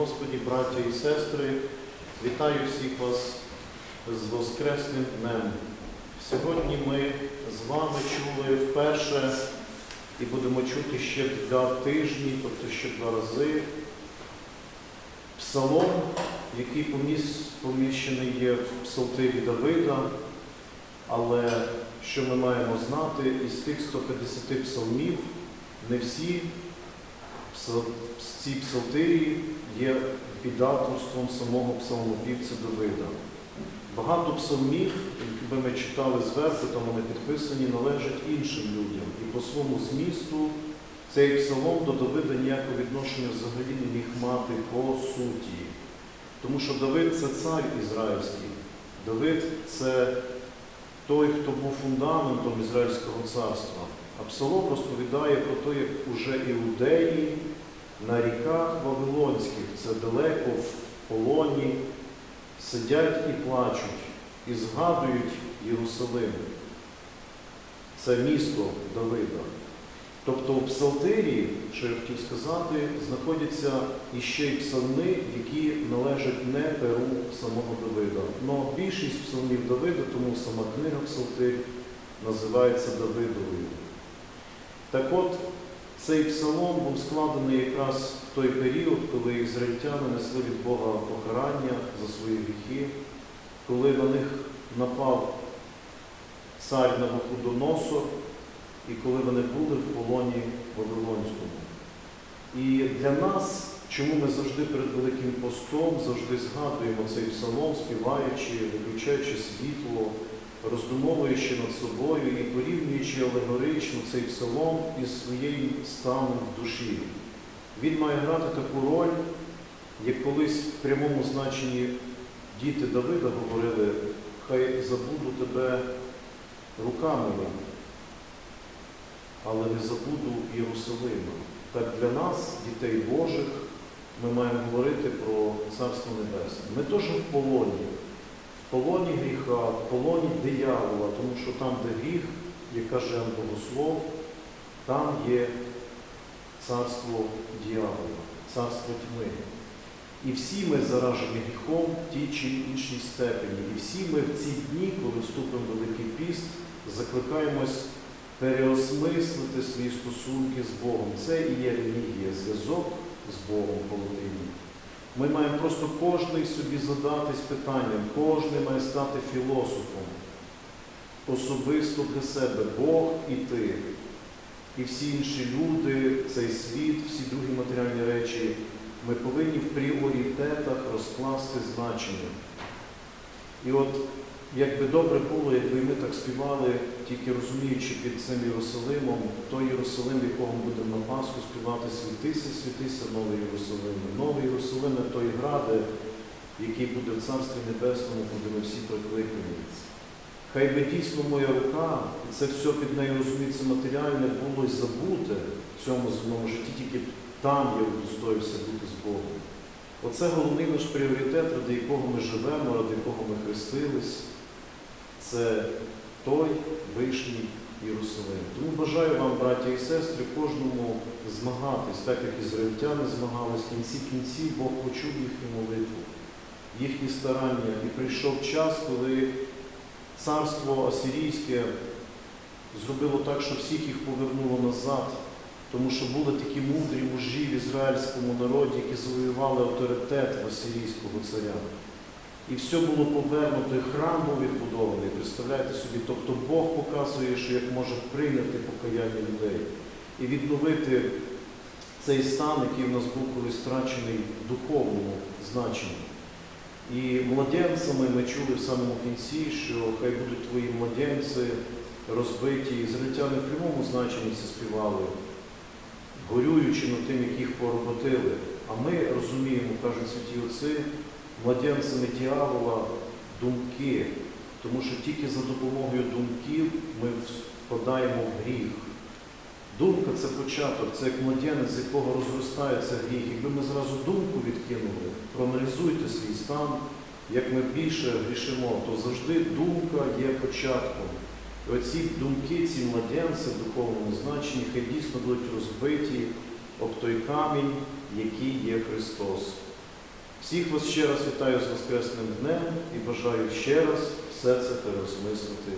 Господі, браття і сестри, вітаю всіх вас з Воскресним днем. Сьогодні ми з вами чули вперше і будемо чути ще два тижні, тобто ще два рази. Псалом, який поміщений є в псалтирі Давида, але що ми маємо знати, із тих 150 псалмів не всі псал- ці псалтирі є підавторством самого псалмопівця Давида. Багато псалмів, якби ми читали зверху, там вони підписані, належать іншим людям. І по своєму змісту цей псалом до Давида ніякого відношення взагалі не міг мати по суті. Тому що Давид це цар ізраїльський. Давид це той, хто був фундаментом Ізраїльського царства. А Псалом розповідає про те, як уже іудеї на ріках Вавилонських, це далеко в полоні, сидять і плачуть, і згадують Єрусалим. Це місто Давида. Тобто у Псалтирі, що я хотів сказати, знаходяться іще й псалми, які належать не перу самого Давида. Но більшість псалмів Давида, тому сама книга Псалтир називається Давидовою. Так от, цей псалом був складений якраз в той період, коли ізраїльтяни несли від Бога покарання за свої гріхи, коли на них напав цар Навуходоносор, і коли вони були в полоні Вавилонському. І для нас, чому ми завжди перед Великим постом завжди згадуємо цей псалом, співаючи, виключаючи світло, роздумовуючи над собою і порівнюючи алегорично цей псалом із своєю станом в душі. Він має грати таку роль, як колись в прямому значенні діти Давида говорили, хай забуду тебе руками, але не забуду Єрусалима. Так для нас, дітей Божих, ми маємо говорити про Царство Небесне. Ми теж в полоні, полоні гріха, в полоні диявола, тому що там, де гріх, як каже Богослов, там є царство дьявола, царство тьми. І всі ми заражені гріхом в тій чи іншій степені. І всі ми в ці дні, коли вступимо в Великий піст, закликаємось переосмислити свої стосунки з Богом. Це і є релігія, зв'язок з Богом по латині. Ми маємо просто кожний собі задатись питанням, кожен має стати філософом. Особисто для себе Бог і ти. І всі інші люди, цей світ, всі другі матеріальні речі, ми повинні в пріоритетах розкласти значення. І от як би добре було, якби ми так співали, тільки розуміючи під цим Єрусалимом, той Єрусалим, якого ми будемо на Пасху співати світися, світися, новий Єрусалим. Новий Єрусалим – той граде, який буде в Царстві Небесному, куди ми всі прикликані. Хай би дійсно моя рука, і це все під нею розуміється матеріальне, було й забуте в цьому земному житті, тільки там я удостоївся бути з Богом. Оце головний наш пріоритет, ради якого ми живемо, ради якого ми хрестились. Це той вишній Єрусалим. Тому бажаю вам, браття і сестри, кожному змагатись, так як ізраїльтяни змагались, в кінці кінців Бог почув їхню молитву, їхні старання. І прийшов час, коли царство Асирійське зробило так, що всіх їх повернуло назад. Тому що були такі мудрі мужі в ізраїльському народі, які завоювали авторитет Василійського царя. І все було повернуто, і храм був відбудований. Представляєте собі, тобто Бог показує, що як може прийняти покаяння людей і відновити цей стан, який в нас був колись втрачений в духовному значенні. І младенцями ми чули в самому кінці, що хай будуть твої младенці розбиті. Ізраїльтяни в прямому значенні це співали горюючи над тим, яких пороботили. А ми розуміємо, кажуть святі отці, младенцями дьявола думки, тому що тільки за допомогою думків ми впадаємо в гріх. Думка це початок, це як младенець, з якого розростається гріх. Якби ми зразу думку відкинули, проаналізуйте свій стан, як ми більше грішимо, то завжди думка є початком. І оці думки, ці младенці в духовному значенні, хай дійсно будуть розбиті об той камінь, який є Христос. Всіх вас ще раз вітаю з Воскресним днем і бажаю ще раз все це переосмислити